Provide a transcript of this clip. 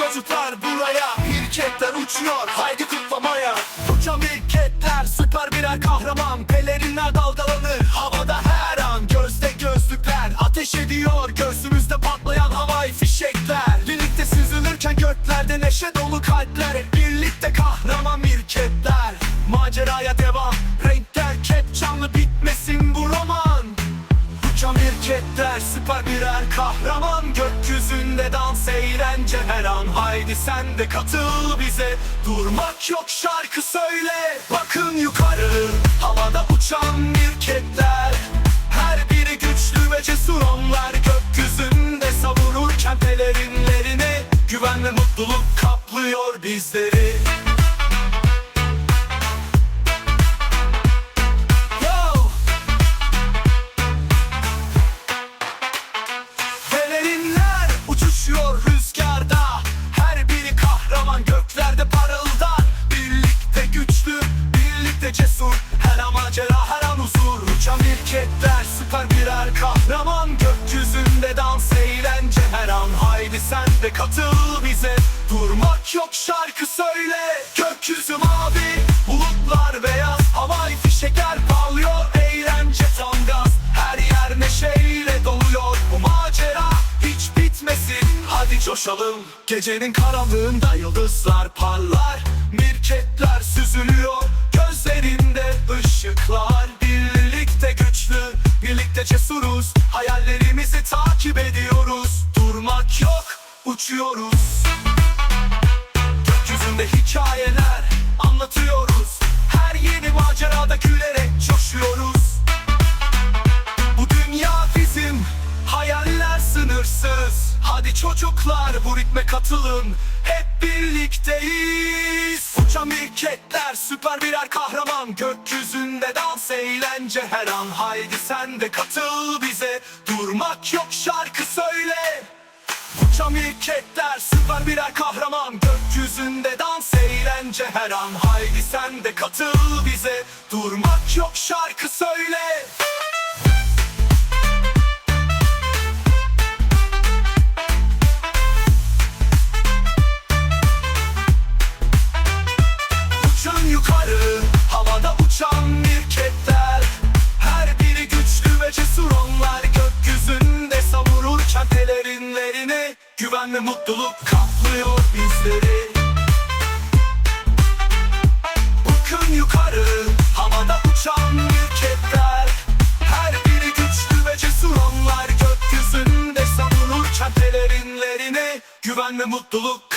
çocuklar buraya. Hirketten uçuyor haydi kutlamaya. Uçan birketler süper birer kahraman. Pelerinler dalgalanır havada her an. Gözde gözlükler ateş ediyor Göğsümüzde patlayan Uçan mirketler süper birer kahraman. Gökyüzünde dans eğlence her an. Haydi sen de katıl bize. Durmak yok şarkı söyle. Bakın yukarı. Havada uçan mirketler. Her biri güçlü ve cesur onlar. Gökyüzünde savururken pelerinlerini Güven ve mutluluk kaplıyor bizleri an macera, her an huzur. Uçan mirketler süper birer kahraman. Gökyüzünde dans eğlence her an Haydi sen de katıl bize. Durmak yok şarkı söyle. Gökyüzü mavi, bulutlar beyaz. Havai fişekler parlıyor Eğlence tam gaz. Her yer neşeyle doluyor. Bu macera hiç bitmesin. Hadi coşalım. Gecenin karanlığında yıldızlar parlar. Mirketler süzülüyor. Gözlerinde Uçuyoruz. Gökyüzünde hikayeler anlatıyoruz. Her yeni macerada gülerek coşuyoruz. Bu dünya bizim Hayaller sınırsız. Hadi çocuklar bu ritme katılın Hep birlikteyiz. Uçan mirketler süper birer kahraman. Gökyüzünde dans eğlence her an. Haydi sen de katıl bize. Durmak yok şarkı söyle Uçan mirketler süper birer kahraman. Gökyüzünde dans eğlence her an. Haydi sen de katıl bize. Durmak yok şarkı söyle pelerinlerini Güven ve mutluluk kaplıyor bizleri. Bakın yukarı havada uçan mirketler Her biri güçlü ve cesur onlar Gökyüzünde savururken pelerinlerini Güven ve mutluluk